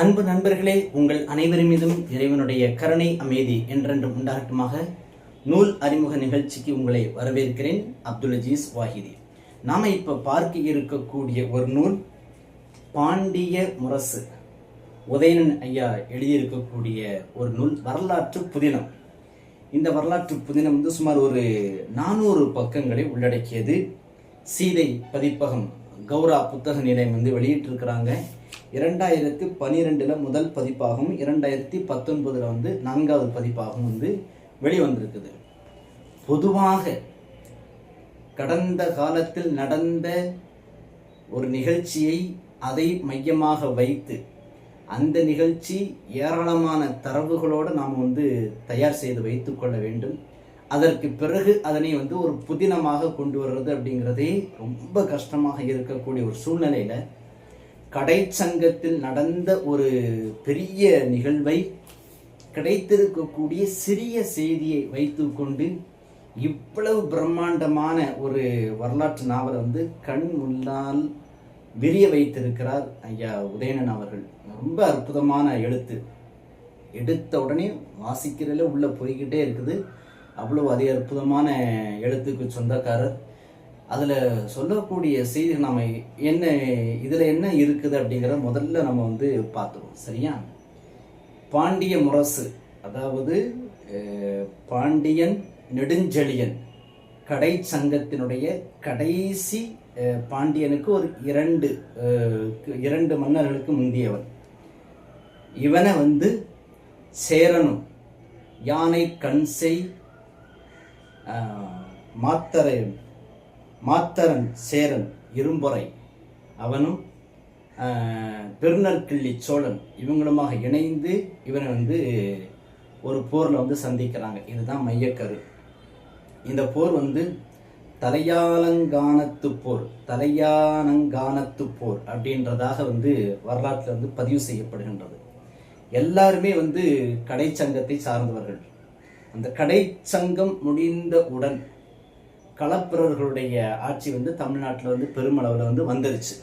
அன்பு நண்பர்களே உங்கள் அனைவர் மீதும் இறைவனுடைய கருணை அமைதி என்றென்றும் உண்டாகட்டுமாக நூல் அறிமுக நிகழ்ச்சிக்கு உங்களை வரவேற்கிறேன் அப்துல் அஜீஸ் வாஹிதி. நாம இப்ப பார்க்க இருக்கக்கூடிய ஒரு நூல் பாண்டிய முரசு. உதயணன் ஐயா எழுதியிருக்கக்கூடிய ஒரு நூல் வரலாற்று புதினம். இந்த வரலாற்று புதினம் வந்து சுமார் ஒரு நானூறு பக்கங்களை உள்ளடக்கியது. சீதை பதிப்பகம் கௌரா புத்தக நிலையம் வந்து வெளியிட்டிருக்கிறாங்க. இரண்டாயிரத்தி பன்னிரெண்டில் முதல் பதிப்பாகவும் இரண்டாயிரத்தி பத்தொன்பதில் வந்து நான்காவது பதிப்பாகவும் வந்து வெளிவந்திருக்குது. பொதுவாக கடந்த காலத்தில் நடந்த ஒரு நிகழ்ச்சியை அதை மையமாக வைத்து அந்த நிகழ்ச்சி ஏராளமான தரவுகளோடு நாம் வந்து தயார் செய்து வைத்துக்கொள்ள வேண்டும். அதற்கு பிறகு அதனை வந்து ஒரு புதினமாக கொண்டு வர்றது அப்படிங்கிறதே ரொம்ப கஷ்டமாக இருக்கக்கூடிய ஒரு சூழ்நிலையில கடைச்சங்கத்தில் நடந்த ஒரு பெரிய நிகழ்வை கிடைத்திருக்கக்கூடிய சிறிய செய்தியை வைத்துக்கொண்டு இவ்வளவு பிரம்மாண்டமான ஒரு வரலாற்று நாவலை வந்து கண் முன்னால் விரிய வைத்திருக்கிறார் ஐயா உதயணன் அவர்கள். ரொம்ப அற்புதமான எழுத்து. எடுத்த உடனே வாசிக்கிறதுல உள்ள போய்கிட்டே இருக்குது. அவ்வளவு அதி அற்புதமான எழுத்துக்கு சொந்தக்காரர். அதில் சொல்லக்கூடிய செய்தி நம்ம என்ன இதில் என்ன இருக்குது அப்படிங்கிறத முதல்ல நம்ம வந்து பார்த்துருவோம். சரியா? பாண்டிய முரசு அதாவது பாண்டியன் நெடுஞ்செழியன் கடை சங்கத்தினுடைய கடைசி பாண்டியனுக்கு ஒரு இரண்டு இரண்டு மன்னர்களுக்கு முந்தியவன் இவனை வந்து சேரனும் யானை கண்செய் மாத்தரை மாத்தரன் சேரன் இரும்பொறை. அவனும் பெருநற்கிள்ளி சோழன். இவங்களுமாக இணைந்து இவனை வந்து ஒரு போரில் வந்து சந்திக்கிறாங்க. இதுதான் மையக்கரு. இந்த போர் வந்து தலையாலங்கானத்து போர் தலையானங்கானத்து போர் அப்படின்றதாக வந்து வரலாற்றில் வந்து பதிவு செய்யப்படுகின்றது. எல்லாருமே வந்து கடைச்சங்கத்தை சார்ந்தவர்கள். அந்த கடைச்சங்கம் முடிந்தவுடன் களப்பிரர்களுடைய ஆட்சி வந்து தமிழ்நாட்டில் வந்து பெருமளவில் வந்து வந்துருச்சு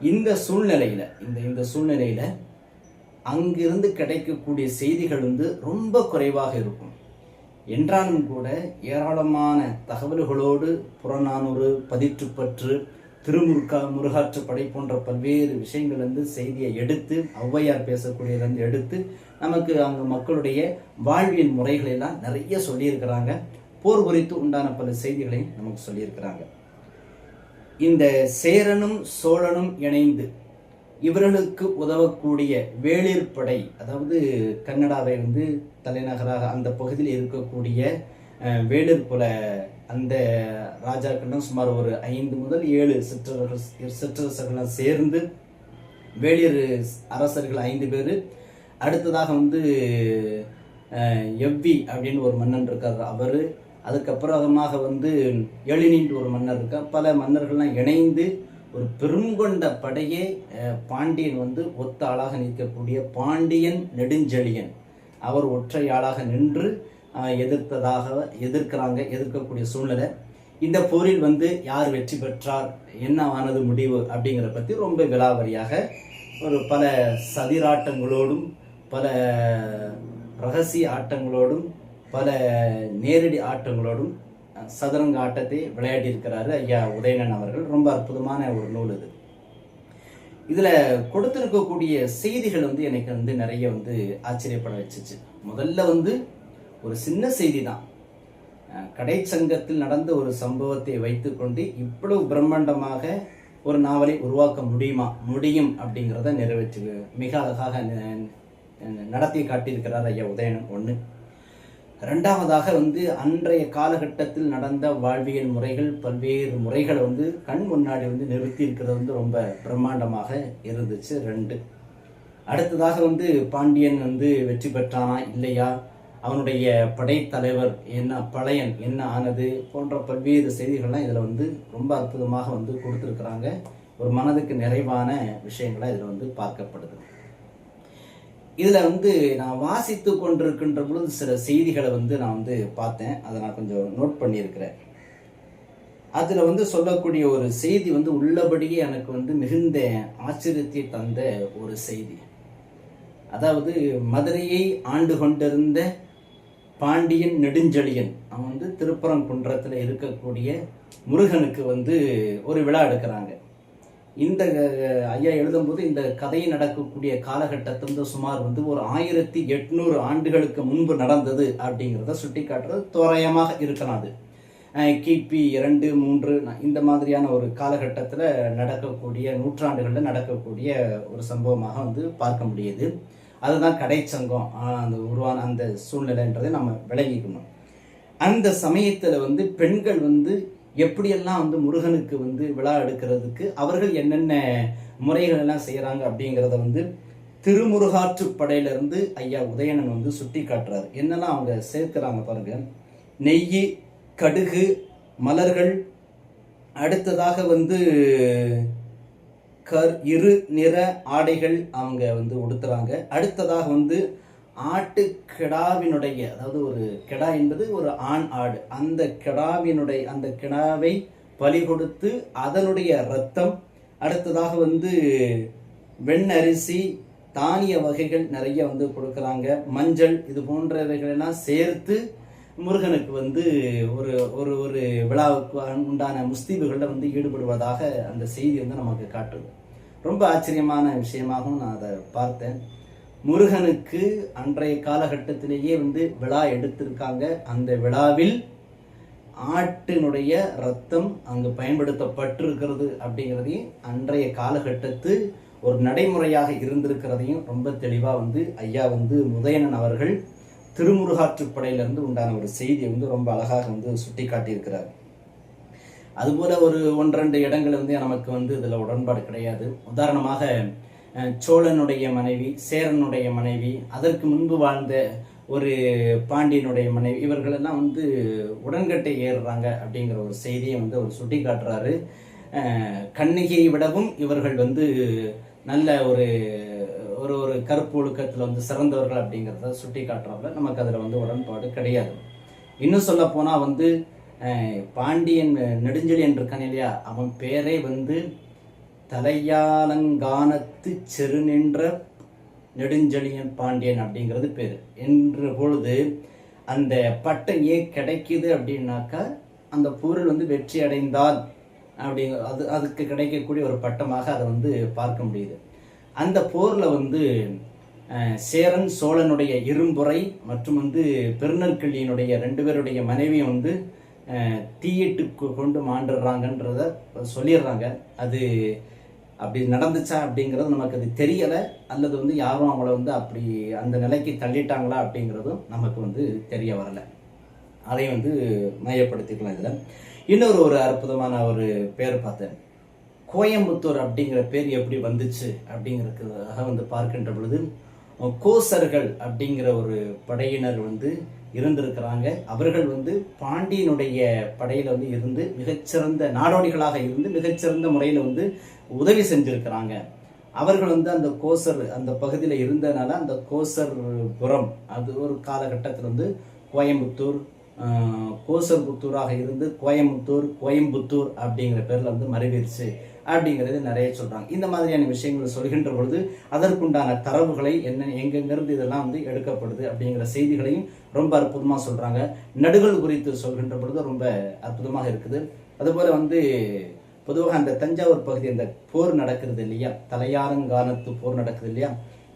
இந்த சூழ்நிலையில் இந்த இந்த சூழ்நிலையில் அங்கிருந்து கிடைக்கக்கூடிய செய்திகள் வந்து ரொம்ப குறைவாக இருக்கும். என்றாலும் கூட ஏராளமான தகவல்களோடு புறநானூறு பதிற்றுப்பற்று திருமுருகா முருகாற்று படை போன்ற பல்வேறு விஷயங்கள் வந்து செய்தியை எடுத்து ஔவையார் பேசக்கூடியதுலேருந்து எடுத்து நமக்கு அங்கே மக்களுடைய வாழ்வியல் முறைகளை எல்லாம் நிறைய சொல்லியிருக்கிறாங்க. போர் குறித்து உண்டான பல செய்திகளையும் நமக்கு சொல்லியிருக்கிறாங்க. இந்த சேரனும் சோழனும் இணைந்து இவர்களுக்கு உதவக்கூடிய வேளிர் படை அதாவது கன்னடாவை வந்து தலைநகராக அந்த பகுதியில் இருக்கக்கூடிய அஹ், வேளிர் குல அந்த ராஜாக்களும் சுமார் ஒரு ஐந்து முதல் ஏழு சிற்றரசர்கள் சிற்றரசர்கள்லாம் சேர்ந்து வேளியர் அரசர்கள் ஐந்து பேர். அடுத்ததாக வந்து எவ்வி அப்படின்னு ஒரு மன்னன் இருக்கார். அவர் அதுக்கப்புறமாக வந்து எழினின்ற ஒரு மன்னர் இருக்கார். பல மன்னர்கள்லாம் இணைந்து ஒரு பெருங்கொண்ட படையே பாண்டியன் வந்து ஒத்த ஆளாக நிற்கக்கூடிய பாண்டியன் நெடுஞ்செழியன். அவர் ஒற்றை ஆளாக நின்று எதிர்த்ததாக எதிர்க்கிறாங்க எதிர்க்கக்கூடிய சூழ்நிலை. இந்த போரில் வந்து யார் வெற்றி பெற்றார் என்ன ஆனது முடிவு அப்படிங்கிறத பற்றி ரொம்ப விலாவரியாக ஒரு பல சதிராட்டங்களோடும் பல ரகசிய ஆட்டங்களோடும் பல நேரடி ஆட்டங்களோடும் சதுரங்க ஆட்டத்தை விளையாடியிருக்கிறாரு ஐயா உதயணன் அவர்கள். ரொம்ப அற்புதமான ஒரு நூல் இது. இதில் கொடுத்துருக்கக்கூடிய செய்திகள் வந்து எனக்கு வந்து நிறைய வந்து ஆச்சரியப்பட வச்சுச்சு. முதல்ல வந்து ஒரு சின்ன செய்தி தான் அஹ், கடைச்சங்கத்தில் நடந்த ஒரு சம்பவத்தை வைத்துக்கொண்டு இவ்வளவு பிரம்மாண்டமாக ஒரு நாவலை உருவாக்க முடியுமா? முடியும் அப்படிங்கிறத நிறைவேற்று மிக அழகாக நடத்தி காட்டியிருக்கிறார் ஐயா உதயணன் ஒன்று ரெண்டாவதாக வந்து அன்றைய காலகட்டத்தில் நடந்த வாழ்வியல் முறைகள் பல்வேறு முறைகளை வந்து கண் முன்னாடி வந்து நிறுத்தி இருக்கிறது வந்து ரொம்ப பிரம்மாண்டமாக இருந்துச்சு. ரெண்டு. அடுத்ததாக வந்து பாண்டியன் வந்து வெற்றி பெற்றானா? இல்லையா? அவனுடைய படைத்தலைவர் என்ன பழையன் என்ன ஆனது போன்ற பல்வேறு செய்திகள்லாம் இதில் வந்து ரொம்ப அற்புதமாக வந்து கொடுத்துருக்குறாங்க. ஒரு மனதுக்கு நிறைவான விஷயங்களாக இதில் வந்து பார்க்கப்படுது. இதில் வந்து நான் வாசித்து கொண்டிருக்கின்ற பொழுது சில செய்திகளை வந்து நான் வந்து பார்த்தேன். அதை நான் கொஞ்சம் நோட் பண்ணியிருக்கிறேன். அதில் வந்து சொல்லக்கூடிய ஒரு செய்தி வந்து உள்ளபடியே எனக்கு வந்து மிகுந்த ஆச்சரியத்தை தந்த ஒரு செய்தி. அதாவது மதுரையை ஆண்டு கொண்டிருந்த பாண்டியன் நெடுஞ்செழியன். அவன் வந்து திருப்பரங்குன்றத்தில் இருக்கக்கூடிய முருகனுக்கு வந்து ஒரு விழா எடுக்கிறாங்க. இந்த ஐயா எழுதும்போது இந்த கதை நடக்கக்கூடிய காலகட்டத்திலிருந்து வந்து சுமார் வந்து ஒரு ஆயிரத்தி எட்நூறு ஆண்டுகளுக்கு முன்பு நடந்தது அப்படிங்கிறத சுட்டி காட்டுறது தோராயமாக இருக்கலாம் அது. கிபி இரண்டு மூன்று இந்த மாதிரியான ஒரு காலகட்டத்தில் நடக்கக்கூடிய நூற்றாண்டுகளில் நடக்கக்கூடிய ஒரு சம்பவமாக வந்து பார்க்க முடியுது. அதுதான் கடைச்சங்கம் சங்கம் அந்த உருவான அந்த சூழ்நிலைன்றதை நம்ம விளங்கிக்கணும். அந்த சமயத்தில் வந்து பெண்கள் வந்து எப்படியெல்லாம் வந்து முருகனுக்கு வந்து விழா எடுக்கிறதுக்கு அவர்கள் என்னென்ன முறைகள் எல்லாம் செய்கிறாங்க அப்படிங்கிறத வந்து திருமுருகாற்றுப்படையிலிருந்து ஐயா உதயணன் வந்து சுட்டி காட்டுறாரு. என்னெல்லாம் அவங்க சேர்க்கிறாங்க பாருங்க. நெய் கடுகு மலர்கள் அடுத்ததாக வந்து கர் இரு நிற ஆடைகள் அவங்க வந்து உடுத்துறாங்க. அடுத்ததாக வந்து ஆட்டு கெடாவினுடைய அதாவது ஒரு கிடா என்பது ஒரு ஆண் ஆடு. அந்த கிடாவினுடைய அந்த கிடாவை பலி கொடுத்து அதனுடைய ரத்தம் அடுத்ததாக வந்து வெண்ணரிசி தானிய வகைகள் நிறைய வந்து கொடுக்குறாங்க. மஞ்சள் இது போன்றவைகளெல்லாம் சேர்த்து முருகனுக்கு வந்து ஒரு ஒரு ஒரு விழாவுக்கு உண்டான முஸ்தீபுகளில் வந்து ஈடுபடுவதாக அந்த செய்தி வந்து நமக்கு காட்டுது. ரொம்ப ஆச்சரியமான விஷயமாகவும் நான் அதை பார்த்தேன். முருகனுக்கு அன்றைய காலகட்டத்திலேயே வந்து விழா எடுத்திருக்காங்க. அந்த விழாவில் ஆட்டினுடைய ரத்தம் அங்கு பயன்படுத்தப்பட்டிருக்கிறது அப்படிங்கிறதையும் அன்றைய காலகட்டத்து ஒரு நடைமுறையாக இருந்திருக்கிறதையும் ரொம்ப தெளிவாக வந்து ஐயா வந்து உதயணன் அவர்கள் திருமுருகாற்றுப்படையிலிருந்து உண்டான ஒரு செய்தியை வந்து ரொம்ப அழகாக வந்து சுட்டி காட்டியிருக்கிறார் அதுபோல ஒரு ஒன்றெண்டு இடங்கள் வந்து நமக்கு வந்து இதில் உடன்பாடு கிடையாது. உதாரணமாக சோழனுடைய மனைவி சேரனுடைய மனைவி அதற்கு முன்பு வாழ்ந்த ஒரு பாண்டியனுடைய மனைவி இவர்களெல்லாம் வந்து உடன்கட்டை ஏறுறாங்க அப்படிங்கிற ஒரு செய்தியை வந்து அவர் சுட்டி காட்டுறாரு கண்ணிகையை கண்ணகியை விடவும் இவர்கள் வந்து நல்ல ஒரு ஒரு ஒரு கருப்பு ஒழுக்கத்தில் வந்து சிறந்தவர்கள் அப்படிங்கிறத சுட்டி காட்டுறப்ப நமக்கு அதில் வந்து உடன்பாடு கிடையாது. இன்னும் சொல்ல போனால் வந்து பாண்டியன் நெடுஞ்செழியன் இருக்கான் இல்லையா? அவன் பேரே வந்து தலையாலங்கானத்து செருநின்ற நெடுஞ்செழியன் பாண்டியன் அப்படிங்கிறது பேர். என்ற பொழுது அந்த பட்டம் ஏன் கிடைக்குது அப்படின்னாக்கா அந்த போரில் வந்து வெற்றி அடைந்தால் அப்படி அது அதுக்கு கிடைக்கக்கூடிய ஒரு பட்டமாக அதை வந்து பார்க்க முடியுது. அந்த போரில் வந்து சேரன் சோழனுடைய இரும்புரை மற்றும் வந்து பெருநற்கிள்ளியினுடைய ரெண்டு பேருடைய மனைவியை வந்து தீயிட்டு கொண்டு மாண்டுடுறாங்கன்றத சொல்லிடுறாங்க. அது அப்படி நடந்துச்சா அப்படிங்கிறது நமக்கு அது தெரியலை. அல்லது வந்து யாரும் அவங்கள வந்து அப்படி அந்த நிலைக்கு தள்ளிட்டாங்களா அப்படிங்கிறதும் நமக்கு வந்து தெரிய வரலை. அதை வந்து மையப்படுத்திக்கலாம் இதில். இன்னொரு ஒரு அற்புதமான ஒரு பேர் பார்த்தேன். கோயம்புத்தூர் அப்படிங்கிற பேர் எப்படி வந்துச்சு அப்படிங்கிறதுக்காக வந்து பார்க்கின்ற பொழுது கோசர்கள் அப்படிங்கிற ஒரு படையினர் வந்து இருந்திருக்கிறாங்க. அவர்கள் வந்து பாண்டியனுடைய படையில் வந்து இருந்து மிகச்சிறந்த நாடோடிகளாக இருந்து மிகச்சிறந்த முறையில் வந்து உதவி செஞ்சிருக்கிறாங்க. அவர்கள் வந்து அந்த கோசர் அந்த பகுதியில் இருந்தனால அந்த கோசர்புரம் அது ஒரு காலகட்டத்தில் வந்து கோயம்புத்தூர் ஆஹ், கோசர்புத்தூராக இருந்து கோயம்புத்தூர் கோயம்புத்தூர் அப்படிங்கிற பேரில் வந்து மறைவிருச்சு அப்படிங்கிறது நிறைய சொல்றாங்க. இந்த மாதிரியான விஷயங்களை சொல்கின்ற பொழுது அதற்குண்டான தரவுகளை என்ன எங்கெங்கிருந்து இதெல்லாம் வந்து எடுக்கப்படுது அப்படிங்கிற செய்திகளையும் ரொம்ப அற்புதமா சொல்றாங்க. நடுகள் குறித்து சொல்கின்ற பொழுது ரொம்ப அற்புதமாக இருக்குது. அதுபோல வந்து பொதுவாக அந்த தஞ்சாவூர் பகுதி அந்த போர் நடக்கிறது இல்லையா? தலையாரங்கானத்து போர் நடக்குது இல்லையா?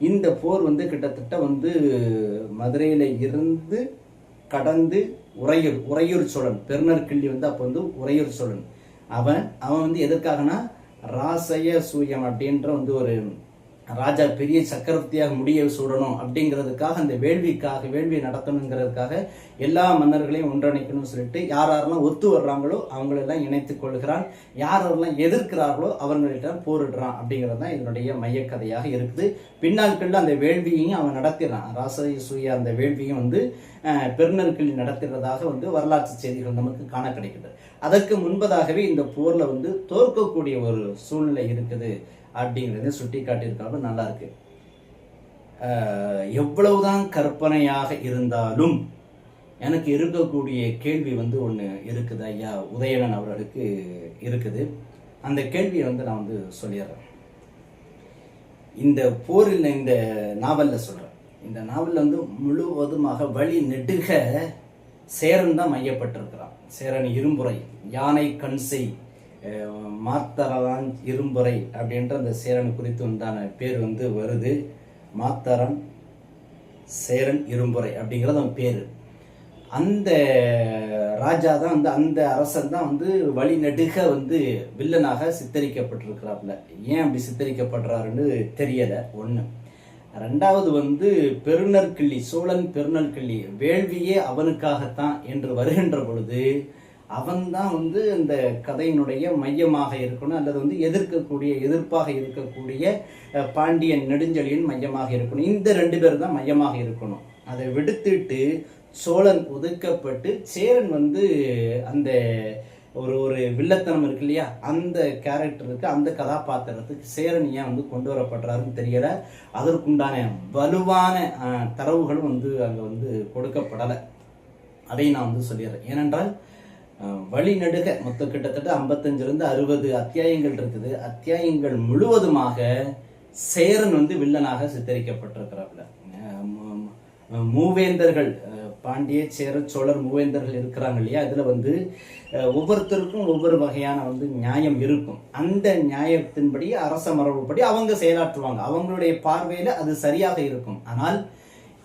இந்த போர் வந்து கிட்டத்தட்ட வந்து மதுரையில இருந்து கடந்து உறையூர் உறையூர் சோழன் பெருநர்கிள்ளி வந்து அப்போ வந்து உறையூர் சோழன். அவன் அவன் வந்து எதற்காகனா ராசய சூயம் அப்படின்ற வந்து ஒரு ராஜா பெரிய சக்கரவர்த்தியாக முடிய சூடணும் அப்படிங்கிறதுக்காக அந்த வேள்விக்காக வேள்வி நடத்தணுங்கிறதுக்காக எல்லா மன்னர்களையும் ஒன்றிணைக்கணும்னு சொல்லிட்டு யார் யாரெல்லாம் ஒத்து வர்றாங்களோ அவங்களெல்லாம் இணைத்துக் கொள்கிறான். யார் யாரெல்லாம் எதிர்க்கிறார்களோ அவர்களிடம் போரிடுறான் அப்படிங்கிறது தான் இதனுடைய மையக்கதையாக இருக்குது. பின்னாட்களில் அந்த வேள்வியையும் அவன் நடத்திடுறான். ராசய சூய அந்த வேள்வியும் வந்து அஹ், நடத்துகிறதாக வந்து வரலாற்று செய்திகள் நமக்கு காண கிடைக்கிறது அதற்கு முன்பதாகவே இந்த போரில் வந்து தோற்கக்கூடிய ஒரு சூழ்நிலை இருக்குது. அப்படிங்கிறத சுட்டி காட்டியிருக்காங்க நல்லா இருக்கு எவ்வளவுதான் கற்பனையாக இருந்தாலும் எனக்கு இருக்கக்கூடிய கேள்வி வந்து ஒன்று இருக்குது ஐயா உதயணன் அவர்களுக்கு இருக்குது. அந்த கேள்வியை வந்து நான் வந்து சொல்லிடுறேன். இந்த போரில் இந்த நாவலில் சொல்கிறேன் இந்த நாவலில் வந்து முழுவதுமாக வழி நெடுக சேரன் தான் மையப்பட்டிருக்கிறான். சேரன் இரும்புரை யானை கண்சை மாத்தரலான் இரும்புரை அப்படின்ற அந்த சேரன் குறித்து உண்டான பேர் வந்து வருது. மாத்தரன் சேரன் இரும்புரை அப்படிங்கிறது அவன் பேர். அந்த ராஜா தான் வந்து அந்த அரசன் தான் வந்து வழிநடுக வந்து வில்லனாக சித்தரிக்கப்பட்டிருக்கிறாப்புல. ஏன் அப்படி சித்தரிக்கப்படுறாருன்னு தெரியல ஒன்று ரெண்டாவது வந்து பெருநற்கிள்ளி சோழன் பெருநற்கிள்ளி வேள்வியே அவனுக்காகத்தான் என்று வருகின்ற பொழுது அவன்தான் வந்து இந்த கதையினுடைய மையமாக இருக்கணும் அல்லது வந்து எதிர்க்கக்கூடிய எதிர்ப்பாக இருக்கக்கூடிய பாண்டியன் நெடுஞ்செழியன் மையமாக இருக்கணும். இந்த ரெண்டு பேர் தான் மையமாக இருக்கணும். அதை விடுத்துட்டு சோழன் ஒதுக்கப்பட்டு சேரன் வந்து அந்த ஒரு ஒரு வில்லத்தனம் இருக்கு இல்லையா? அந்த கேரக்டருக்கு அந்த கதாபாத்திரத்துக்கு சேரன் ஏன் வந்து கொண்டு வரப்படுறாருன்னு தெரியல. அதற்குண்டான வலுவான தரவுகளும் வந்து அங்கே வந்து கொடுக்கப்படலை. அதை நான் வந்து சொல்லிடுறேன். ஏனென்றால் வழிநடுக மொத்தம் கிட்டத்தட்ட ஐம்பத்தஞ்சிலிருந்து அறுபது அத்தியாயங்கள் இருக்குது. அத்தியாயங்கள் முழுவதுமாக சேரன் வந்து வில்லனாக சித்தரிக்கப்பட்டிருக்கிறாப்புல. மூவேந்தர்கள் பாண்டிய சேர சோழர் மூவேந்தர்கள் இருக்கிறாங்க இல்லையா? அதில் வந்து ஒவ்வொருத்தருக்கும் ஒவ்வொரு வகையான வந்து நியாயம் இருக்கும். அந்த நியாயத்தின்படி அரச மரபுப்படி அவங்க செயலாற்றுவாங்க. அவங்களுடைய பார்வையில் அது சரியாக இருக்கும். ஆனால்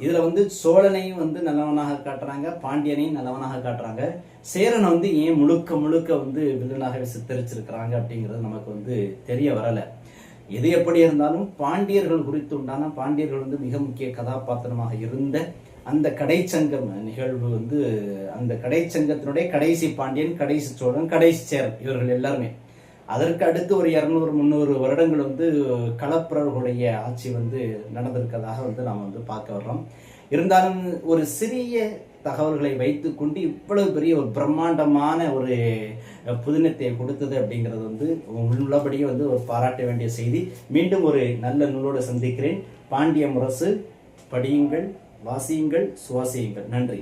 இதில் வந்து சோழனையும் வந்து நல்லவனாக காட்டுறாங்க பாண்டியனையும் நல்லவனாக காட்டுறாங்க. சேரனை வந்து ஏன் முழுக்க முழுக்க வந்து வில்லனாக சித்தரிச்சிருக்கிறாங்க அப்படிங்கிறது நமக்கு வந்து தெரிய வரலை. எது எப்படி இருந்தாலும் பாண்டியர்கள் குறித்து உண்டான பாண்டியர்கள் வந்து மிக முக்கிய கதாபாத்திரமாக இருந்த அந்த கடைச்சங்கம் நிகழ்வு வந்து அந்த கடைச்சங்கத்தினுடைய கடைசி பாண்டியன் கடைசி சோழன் கடைசி சேரன் இவர்கள் எல்லாருமே. அதற்கு அடுத்து ஒரு இரநூறு முந்நூறு வருடங்கள் வந்து களப்பிரர்களுடைய ஆட்சி வந்து நடந்திருக்கிறதாக வந்து நாம் வந்து பார்க்க வர்றோம். இருந்தாலும் ஒரு சிறிய தகவல்களை வைத்துக்கொண்டு இவ்வளவு பெரிய ஒரு பிரம்மாண்டமான ஒரு புதினத்தை கொடுத்தது அப்படிங்கிறது வந்து உள்ளபடியே வந்து ஒரு பாராட்ட வேண்டிய செய்தி. மீண்டும் ஒரு நல்ல நூலோடு சந்திக்கிறேன். பாண்டிய முரசு படியுங்கள் வாசியுங்கள் சுவாசியுங்கள். நன்றி.